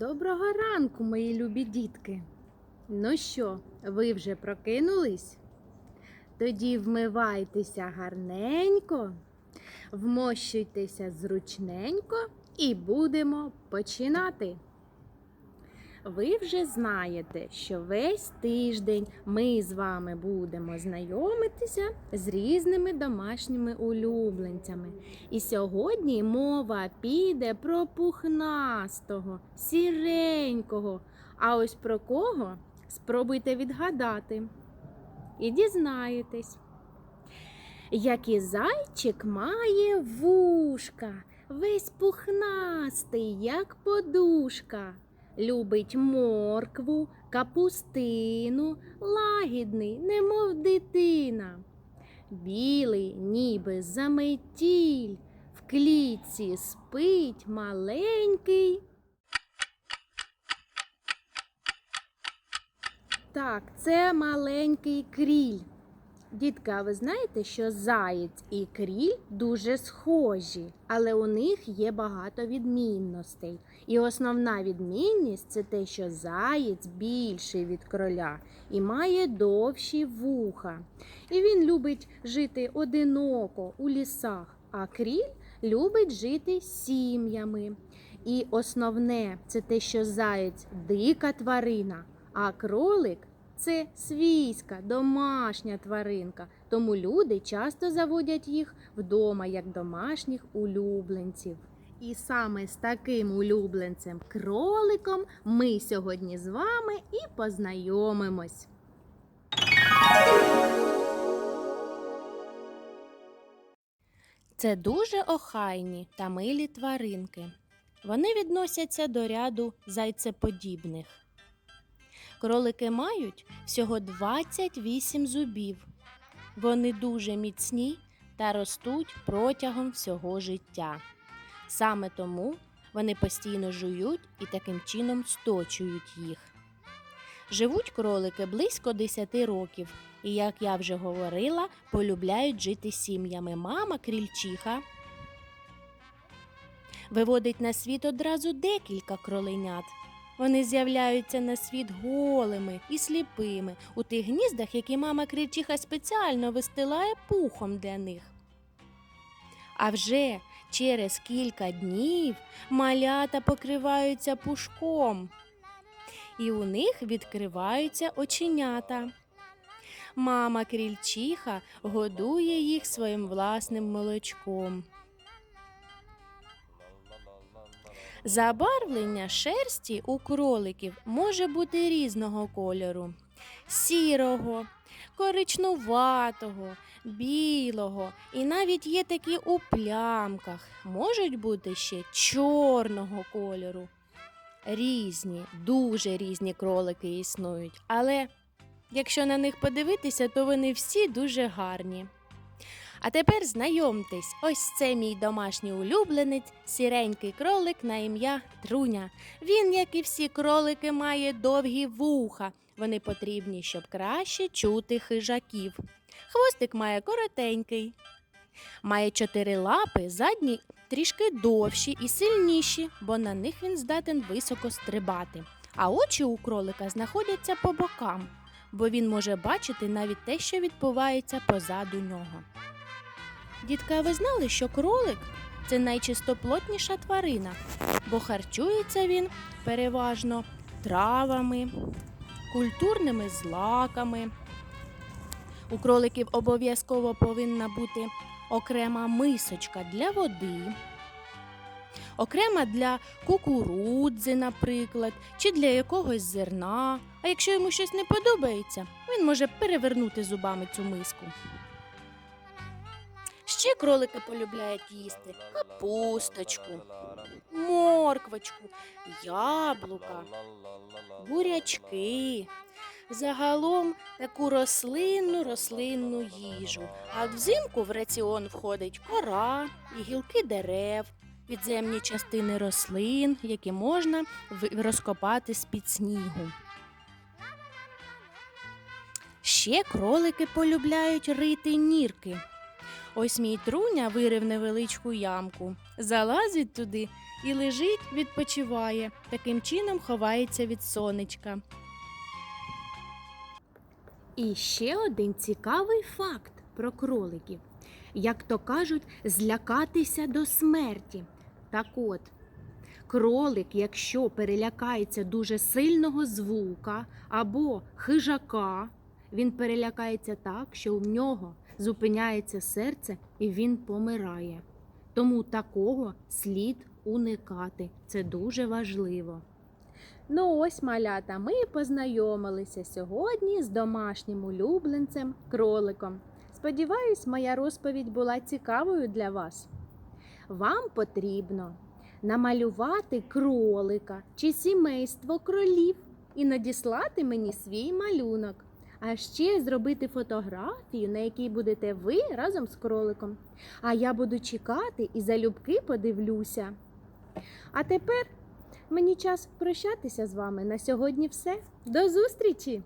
Доброго ранку, мої любі дітки. Ну що, ви вже прокинулись? Тоді вмивайтеся гарненько, вмощуйтеся зручненько і будемо починати. Ви вже знаєте, що весь тиждень ми з вами будемо знайомитися з різними домашніми улюбленцями. І сьогодні мова піде про пухнастого, сіренького. А ось про кого спробуйте відгадати. І дізнаєтесь. Як і зайчик має вушка, весь пухнастий, як подушка. Любить моркву, капустину, лагідний, немов дитина. Білий, ніби заметіль, в клітці спить маленький. Так, це маленький кріль. Дітка, а ви знаєте, що заєць і кріль дуже схожі, але у них є багато відмінностей. І основна відмінність це те, що заєць більший від кроля і має довші вуха. І він любить жити одиноко у лісах, а кріль любить жити сім'ями. І основне це те, що заєць дика тварина, а кролик це свійська, домашня тваринка, тому люди часто заводять їх вдома як домашніх улюбленців. І саме з таким улюбленцем кроликом ми сьогодні з вами і познайомимось. Це дуже охайні та милі тваринки. Вони відносяться до ряду зайцеподібних. Кролики мають всього 28 зубів. Вони дуже міцні та ростуть протягом всього життя. Саме тому вони постійно жують і таким чином сточують їх. Живуть кролики близько 10 років, і, як я вже говорила, полюбляють жити сім'ями. Мама крільчиха виводить на світ одразу декілька кроленят. Вони з'являються на світ голими і сліпими у тих гніздах, які мама крильчиха спеціально вистилає пухом для них. А вже через кілька днів малята покриваються пушком, і у них відкриваються оченята. Мама крільчиха годує їх своїм власним молочком. Забарвлення шерсті у кроликів може бути різного кольору: сірого, коричнуватого, білого, і навіть є такі у плямках, можуть бути ще чорного кольору. Різні, дуже різні кролики існують, але якщо на них подивитися, то вони всі дуже гарні. А тепер знайомтесь, ось це мій домашній улюбленець, сіренький кролик на ім'я Труня. Він, як і всі кролики, має довгі вуха. Вони потрібні, щоб краще чути хижаків. Хвостик має коротенький. Має чотири лапи, задні трішки довші і сильніші, бо на них він здатен високо стрибати. А очі у кролика знаходяться по бокам, бо він може бачити навіть те, що відбувається позаду нього. Дітка, ви знали, що кролик це найчистоплотніша тварина, бо харчується він переважно травами, культурними злаками. У кроликів обов'язково повинна бути окрема мисочка для води, окрема для кукурудзи, наприклад, чи для якогось зерна. А якщо йому щось не подобається, він може перевернути зубами цю миску. Ще кролики полюбляють їсти капусточку, морквочку, яблука, бурячки. Загалом таку рослинну рослинну їжу. А взимку в раціон входить кора і гілки дерев, підземні частини рослин, які можна розкопати з-під снігу. Ще кролики полюбляють рити нірки Ось мій труня вирив невеличку ямку, залазить туди і лежить, відпочиває. Таким чином ховається від сонечка. І ще один цікавий факт про кроликів. Як то кажуть, злякатися до смерті. Так от, кролик, якщо перелякається дуже сильного звука або хижака, він перелякається так, що в нього зупиняється серце і він помирає. Тому такого слід уникати. Це дуже важливо. Ну ось, малята, ми познайомилися сьогодні з домашнім улюбленцем кроликом. Сподіваюсь, моя розповідь була цікавою для вас. Вам потрібно намалювати кролика чи сімейство кролів і надіслати мені свій малюнок а ще зробити фотографію, на якій будете ви разом з кроликом. А я буду чекати і залюбки подивлюся. А тепер мені час прощатися з вами. На сьогодні все. До зустрічі!